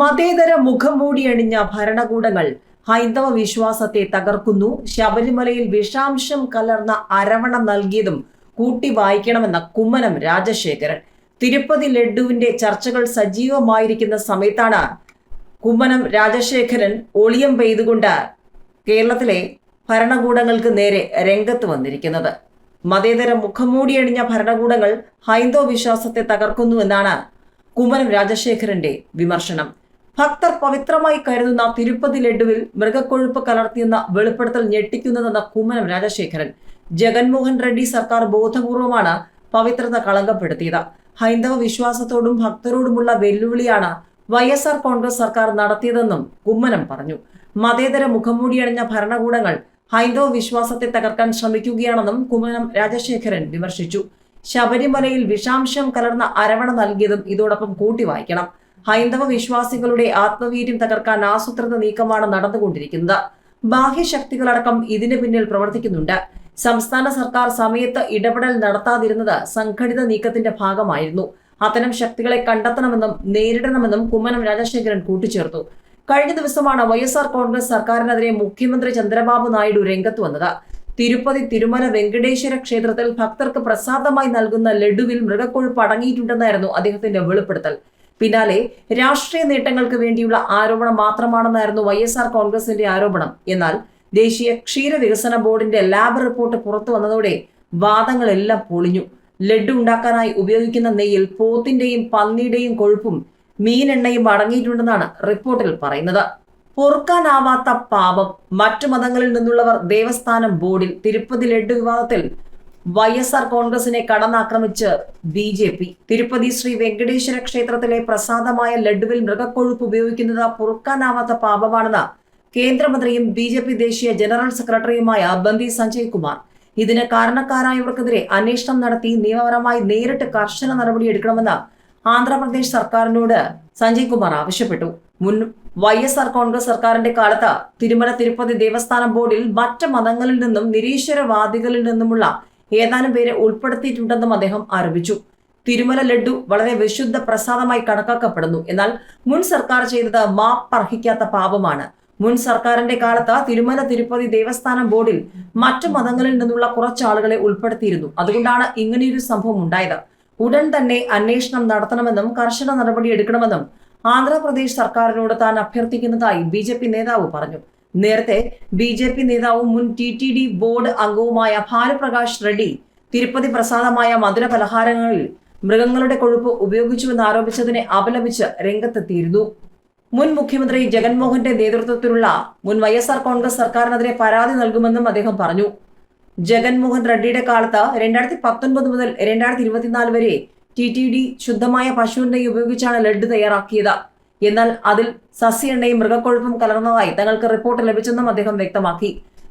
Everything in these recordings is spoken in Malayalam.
മതേതര മുഖം മൂടിയണിഞ്ഞ ഭരണകൂടങ്ങൾ ഹൈന്ദവ വിശ്വാസത്തെ തകർക്കുന്നു. ശബരിമലയിൽ വിഷാംശം കലർന്ന അരവണ നൽകിയതും കൂട്ടി വായിക്കണമെന്ന കുമ്മനം രാജശേഖരൻ. തിരുപ്പതി ലഡുവിന്റെ ചർച്ചകൾ സജീവമായിരിക്കുന്ന സമയത്താണ് കുമ്മനം രാജശേഖരൻ ഒളിയം പെയ്തുകൊണ്ട് കേരളത്തിലെ ഭരണകൂടങ്ങൾക്ക് നേരെ രംഗത്ത് വന്നിരിക്കുന്നത്. മതേതര മുഖംമൂടിയണിഞ്ഞ ഭരണകൂടങ്ങൾ ഹൈന്ദവ വിശ്വാസത്തെ തകർക്കുന്നു എന്നാണ് കുമ്മനം രാജശേഖരന്റെ വിമർശനം. ഭക്തർ പവിത്രമായി കരുതുന്ന തിരുപ്പതി ലഡുവിൽ മൃഗക്കൊഴുപ്പ് കലർത്തിയെന്ന വെളിപ്പെടുത്തൽ ഞെട്ടിക്കുന്നതെന്ന കുമ്മനം രാജശേഖരൻ. ജഗൻമോഹൻ റെഡ്ഡി സർക്കാർ ബോധപൂർവമാണ് പവിത്രത കളങ്കപ്പെടുത്തിയത്. ഹൈന്ദവ വിശ്വാസത്തോടും ഭക്തരോടുമുള്ള വെല്ലുവിളിയാണ് വൈ എസ് ആർ കോൺഗ്രസ് സർക്കാർ നടത്തിയതെന്നും കുമ്മനം പറഞ്ഞു. മതേതര മുഖംമൂടിയണിഞ്ഞ ഭരണകൂടങ്ങൾ ഹൈന്ദവ വിശ്വാസത്തെ തകർക്കാൻ ശ്രമിക്കുകയാണെന്നും കുമ്മനം രാജശേഖരൻ വിമർശിച്ചു. ശബരിമലയിൽ വിഷാംശം കലർന്ന അരവണ നൽകിയതും ഇതോടൊപ്പം കൂട്ടി വായിക്കണം. ഹൈന്ദവ വിശ്വാസികളുടെ ആത്മവീര്യം തകർക്കാൻ ആസൂത്രിത നീക്കമാണ് നടന്നുകൊണ്ടിരിക്കുന്നത്. ബാഹ്യശക്തികളടക്കം ഇതിന് പിന്നിൽ പ്രവർത്തിക്കുന്നുണ്ട്. സംസ്ഥാന സർക്കാർ സമയത്ത് ഇടപെടൽ നടത്താതിരുന്നത് സംഘടിത നീക്കത്തിന്റെ ഭാഗമായിരുന്നു. അത്തരം ശക്തികളെ കണ്ടെത്തണമെന്നും നേരിടണമെന്നും കുമ്മനം രാജശേഖരൻ കൂട്ടിച്ചേർത്തു. കഴിഞ്ഞ ദിവസമാണ് വൈഎസ്ആർ എസ് ആർ കോൺഗ്രസ് സർക്കാരിനെതിരെ മുഖ്യമന്ത്രി ചന്ദ്രബാബു നായിഡു രംഗത്ത് വന്നത്. തിരുപ്പതി തിരുമല വെങ്കടേശ്വര ക്ഷേത്രത്തിൽ ഭക്തർക്ക് പ്രസാദമായി നൽകുന്ന ലഡുവിൽ മൃഗക്കൊഴുപ്പ് അടങ്ങിയിട്ടുണ്ടെന്നായിരുന്നു അദ്ദേഹത്തിന്റെ വെളിപ്പെടുത്തൽ. പിന്നാലെ രാഷ്ട്രീയ നേട്ടങ്ങൾക്ക് വേണ്ടിയുള്ള ആരോപണം മാത്രമാണെന്നായിരുന്നു വൈ എസ് ആർ കോൺഗ്രസിന്റെ ആരോപണം. എന്നാൽ ദേശീയ ക്ഷീര വികസന ബോർഡിന്റെ ലാബ് റിപ്പോർട്ട് പുറത്തു വന്നതോടെ വാദങ്ങളെല്ലാം പൊളിഞ്ഞു. ലഡു ഉണ്ടാക്കാനായി ഉപയോഗിക്കുന്ന നെയ്യിൽ പോത്തിന്റെയും പന്നിയുടെയും കൊഴുപ്പും മീനെണ്ണയും അടങ്ങിയിട്ടുണ്ടെന്നാണ് റിപ്പോർട്ടിൽ പറയുന്നത്. പൊറുക്കാനാവാത്ത പാപം മറ്റു മതങ്ങളിൽ നിന്നുള്ളവർ ദേവസ്ഥാനം ബോർഡിൽ തിരുപ്പതി ലഡു വിവാദത്തിൽ വൈ എസ് ആർ കോൺഗ്രസിനെ കടന്നാക്രമിച്ച് B J P. Tirupati Sri Venkateswara ക്ഷേത്രത്തിലെ പ്രസാദമായ ലഡുവിൽ മൃഗക്കൊഴുപ്പ് ഉപയോഗിക്കുന്നത് പൊറുക്കാനാവാത്ത പാപമാണെന്ന് കേന്ദ്രമന്ത്രിയും ബി ജെ പി ദേശീയ ജനറൽ സെക്രട്ടറിയുമായ ബന്ദി സഞ്ജയ് കുമാർ ഇതിന് കാരണക്കാരായവർക്കെതിരെ അന്വേഷണം നടത്തി നിയമപരമായി നേരിട്ട് കർശന നടപടിയെടുക്കണമെന്ന് ആന്ധ്രാപ്രദേശ് സർക്കാരിനോട് സഞ്ജയ് കുമാർ ആവശ്യപ്പെട്ടു. മുൻ വൈ എസ് ആർ കോൺഗ്രസ് സർക്കാരിന്റെ കാലത്ത് തിരുമല തിരുപ്പതി ദേവസ്ഥാനം ബോർഡിൽ മറ്റ് മതങ്ങളിൽ നിന്നും നിരീശ്വരവാദികളിൽ നിന്നുമുള്ള ഏതാനും പേരെ ഉൾപ്പെടുത്തിയിട്ടുണ്ടെന്നും അദ്ദേഹം ആരോപിച്ചു. തിരുമല ലഡു വളരെ വിശുദ്ധ പ്രസാദമായി കണക്കാക്കപ്പെടുന്നു. എന്നാൽ മുൻ സർക്കാർ ചെയ്തത് മാപ്പർഹിക്കാത്ത പാപമാണ്. മുൻ സർക്കാരിന്റെ കാലത്ത് തിരുമല തിരുപ്പതി ദേവസ്ഥാനം ബോർഡിൽ മറ്റു മതങ്ങളിൽ നിന്നുള്ള കുറച്ചാളുകളെ ഉൾപ്പെടുത്തിയിരുന്നു. അതുകൊണ്ടാണ് ഇങ്ങനെയൊരു സംഭവം ഉണ്ടായത്. ഉടൻ തന്നെ അന്വേഷണം നടത്തണമെന്നും കർശന നടപടി എടുക്കണമെന്നും ആന്ധ്രാപ്രദേശ് സർക്കാരിനോട് താൻ അഭ്യർത്ഥിക്കുന്നതായി ബി നേതാവ് പറഞ്ഞു. നേരത്തെ ബി ജെ പി നേതാവും മുൻ ടി ടി ഡി ബോർഡ് അംഗവുമായ ഭാനുപ്രകാശ് റെഡ്ഡി തിരുപ്പതി പ്രസാദമായ മധുര പലഹാരങ്ങളിൽ മൃഗങ്ങളുടെ കൊഴുപ്പ് ഉപയോഗിച്ചുവെന്ന് ആരോപിച്ചതിനെ അപലപിച്ച് രംഗത്തെത്തിയിരുന്നു. മുൻ മുഖ്യമന്ത്രി ജഗൻമോഹന്റെ നേതൃത്വത്തിലുള്ള മുൻ വൈ എസ് ആർ കോൺഗ്രസ് സർക്കാരിനെതിരെ പരാതി നൽകുമെന്നും അദ്ദേഹം പറഞ്ഞു. ജഗൻമോഹൻ റെഡ്ഡിയുടെ കാലത്ത് രണ്ടായിരത്തി പത്തൊൻപത് മുതൽ രണ്ടായിരത്തി ഇരുപത്തിനാല് വരെ ടി ടി ഡി ശുദ്ധമായ പശുവിന്റെ ഉപയോഗിച്ചാണ് ലഡ്ഡു തയ്യാറാക്കിയത്. എന്നാൽ അതിൽ സസ്യ എണ്ണയും മൃഗക്കൊഴുപ്പും കലർന്നതായി തങ്ങൾക്ക് റിപ്പോർട്ട് ലഭിച്ചെന്നും അദ്ദേഹം വ്യക്തമാക്കി.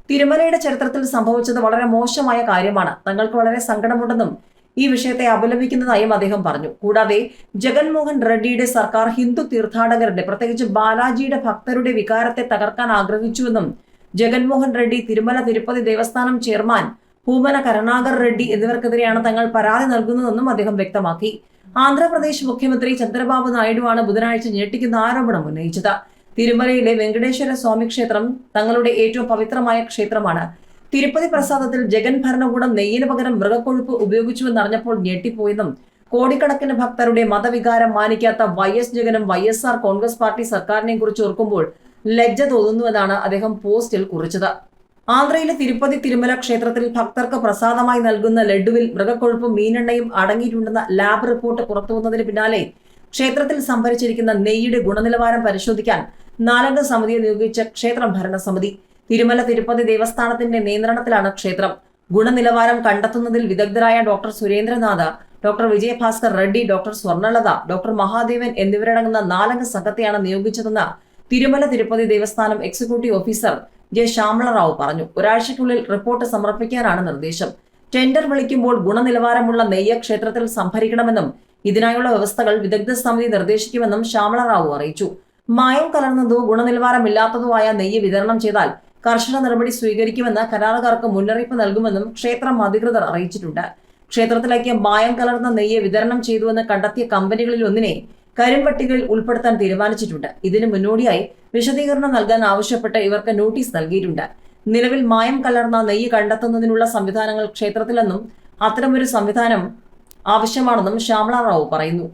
തിരുമലയുടെ ചരിത്രത്തിൽ സംഭവിച്ചത് വളരെ മോശമായ കാര്യമാണ്. തങ്ങൾക്ക് വളരെ സങ്കടമുണ്ടെന്നും ഈ വിഷയത്തെ അപലപിക്കുന്നതായും അദ്ദേഹം പറഞ്ഞു. കൂടാതെ ജഗൻമോഹൻ റെഡ്ഡിയുടെ സർക്കാർ ഹിന്ദു തീർത്ഥാടകരുടെ പ്രത്യേകിച്ച് ബാലാജിയുടെ ഭക്തരുടെ വികാരത്തെ തകർക്കാൻ ആഗ്രഹിച്ചുവെന്നും ജഗൻമോഹൻ റെഡ്ഡി തിരുമല തിരുപ്പതി ദേവസ്ഥാനം ചെയർമാൻ പൂമന കരുണാകർ റെഡ്ഡി എന്നിവർക്കെതിരെയാണ് തങ്ങൾ പരാതി നൽകുന്നതെന്നും അദ്ദേഹം വ്യക്തമാക്കി. ആന്ധ്രാപ്രദേശ് മുഖ്യമന്ത്രി ചന്ദ്രബാബു നായിഡുവാണ് ബുധനാഴ്ച ഞെട്ടിക്കുന്ന ആരോപണം ഉന്നയിച്ചത്. തിരുമലയിലെ വെങ്കടേശ്വര സ്വാമി ക്ഷേത്രം തങ്ങളുടെ ഏറ്റവും പവിത്രമായ ക്ഷേത്രമാണ്. തിരുപ്പതി പ്രസാദത്തിൽ ജഗൻ ഭരണകൂടം നെയ്യിന് പകരം മൃഗക്കൊഴുപ്പ് ഉപയോഗിച്ചുവെന്നറിഞ്ഞപ്പോൾ ഞെട്ടിപ്പോയെന്നും കോടിക്കണക്കിന് ഭക്തരുടെ മതവികാരം മാനിക്കാത്ത Y S ജഗനും Y S R Congress party സർക്കാരിനെ കുറിച്ച് ഓർക്കുമ്പോൾ ലജ്ജ തോന്നുന്നുവെന്നാണ് അദ്ദേഹം പോസ്റ്റിൽ കുറിച്ചത്. ആന്ധ്രയിലെ തിരുപ്പതി തിരുമല ക്ഷേത്രത്തിൽ ഭക്തർക്ക് പ്രസാദമായി നൽകുന്ന ലഡുവിൽ മൃഗക്കൊഴുപ്പും മീനെണ്ണയും അടങ്ങിയിട്ടുണ്ടെന്ന ലാബ് റിപ്പോർട്ട് പുറത്തുവന്നതിന് പിന്നാലെ ക്ഷേത്രത്തിൽ സംഭരിച്ചിരിക്കുന്ന നെയ്യുടെ ഗുണനിലവാരം പരിശോധിക്കാൻ നാലംഗ സമിതിയെ നിയോഗിച്ച ക്ഷേത്രം ഭരണസമിതി. തിരുമല തിരുപ്പതി ദേവസ്ഥാനത്തിന്റെ നിയന്ത്രണത്തിലാണ് ക്ഷേത്രം. ഗുണനിലവാരം കണ്ടെത്തുന്നതിൽ വിദഗ്ധരായ doctor Surendranath doctor Vijayabhaskar Reddy doctor Swarnalatha doctor Mahadevan എന്നിവരടങ്ങുന്ന നാലംഗ സംഘത്തെയാണ് നിയോഗിച്ചതെന്ന് Tirumala Tirupati Devasthanam executive officer J Shyamala Rao പറഞ്ഞു. ഒരാഴ്ചയ്ക്കുള്ളിൽ റിപ്പോർട്ട് സമർപ്പിക്കാനാണ് നിർദ്ദേശം. ടെൻഡർ വിളിക്കുമ്പോൾ ഗുണനിലവാരമുള്ള നെയ്യ ക്ഷേത്രത്തിൽ സംഭരിക്കണമെന്നും ഇതിനായുള്ള വ്യവസ്ഥകൾ വിദഗ്ധ സമിതി നിർദ്ദേശിക്കുമെന്നും ശ്യാമള റാവു അറിയിച്ചു. മായം കലർന്നതോ ഗുണനിലവാരമില്ലാത്തതോ ആയ നെയ്യ് വിതരണം ചെയ്താൽ കർശന നടപടി സ്വീകരിക്കുമെന്ന് കരാറുകാർക്ക് മുന്നറിയിപ്പ് നൽകുമെന്നും ക്ഷേത്രം അധികൃതർ അറിയിച്ചിട്ടുണ്ട്. ക്ഷേത്രത്തിലേക്ക് മായം കലർന്ന നെയ്യ് വിതരണം ചെയ്തുവെന്ന് കണ്ടെത്തിയ കമ്പനികളിൽ ഒന്നിനെ കരിമ്പട്ടികയിൽ ഉൾപ്പെടുത്താൻ തീരുമാനിച്ചിട്ടുണ്ട്. ഇതിനു മുന്നോടിയായി വിശദീകരണം നൽകാൻ ആവശ്യപ്പെട്ട് ഇവർക്ക് നോട്ടീസ് നൽകിയിട്ടുണ്ട്. നിലവിൽ മായം കലർന്ന നെയ്യ് കണ്ടെത്തുന്നതിനുള്ള സംവിധാനങ്ങൾ ക്ഷേത്രത്തിലെന്നും അത്തരമൊരു സംവിധാനം ആവശ്യമാണെന്നും ശ്യാമള റാവു പറയുന്നു.